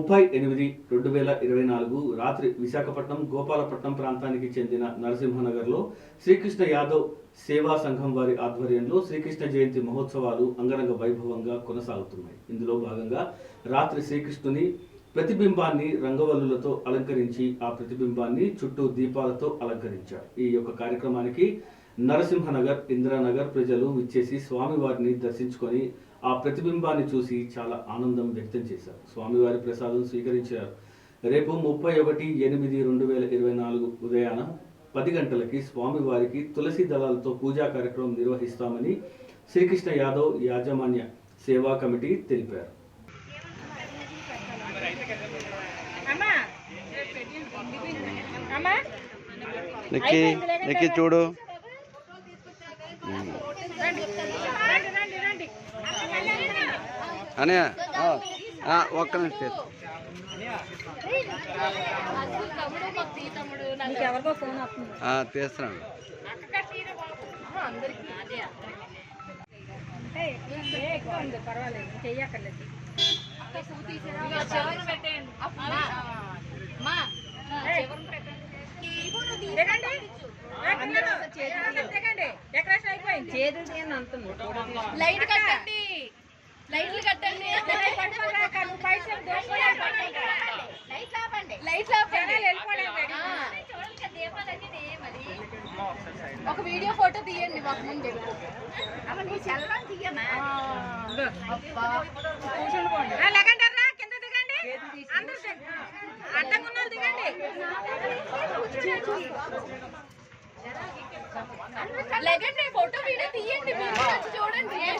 ముప్పై ఎనిమిది రెండు వేల ఇరవై నాలుగు రాత్రి విశాఖపట్నం గోపాలపట్నం ప్రాంతానికి చెందిన నరసింహనగర్లో శ్రీకృష్ణ యాదవ్ సేవా సంఘం వారి ఆధ్వర్యంలో శ్రీకృష్ణ జయంతి మహోత్సవాలు అంగరంగ వైభవంగా కొనసాగుతున్నాయి. ఇందులో భాగంగా రాత్రి శ్రీకృష్ణుని ప్రతిబింబాన్ని రంగవల్లులతో అలంకరించి ఆ ప్రతిబింబాన్ని చుట్టూ దీపాలతో అలంకరించారు. ఈ యొక్క కార్యక్రమానికి నరసింహనగర్ ఇందిరానగర్ ప్రజలు విచ్చేసి స్వామివారిని దర్శించుకొని ఆ ప్రతిబింబాన్ని చూసి చాలా ఆనందం వ్యక్తం చేశారు. స్వామివారి ప్రసాదం స్వీకరించారు. రేపు ముప్పై ఒకటి ఎనిమిది రెండు వేల ఇరవై నాలుగు ఉదయాన పది గంటలకి స్వామివారికి తులసి దళాలతో పూజా కార్యక్రమం నిర్వహిస్తామని శ్రీకృష్ణ యాదవ్ యాజమాన్య సేవా కమిటీ తెలిపారు. చూడు. రండి రండి రండి రండి అనే ఒక్క నిమిషం తీస్తున్నాను. పర్వాలేదు చెయ్యక్కర్లేదు దిగండి ఏ పిల్లలు, అందరూ దిగండి డెకరేషన్ అయిపోయింది చేతులు తీయండి అంటుంది లైట్ కట్టండి. లైట్లు కట్టండి. లైట్ ఆపండి. ఒక వీడియో ఫోటో తీయండి మాకు ముందు. కింద దిగండి. అందరూ అడ్డంగా దిగండి. లెగండి ఫోటో వీడియో తీయండి చూడండి ఏ,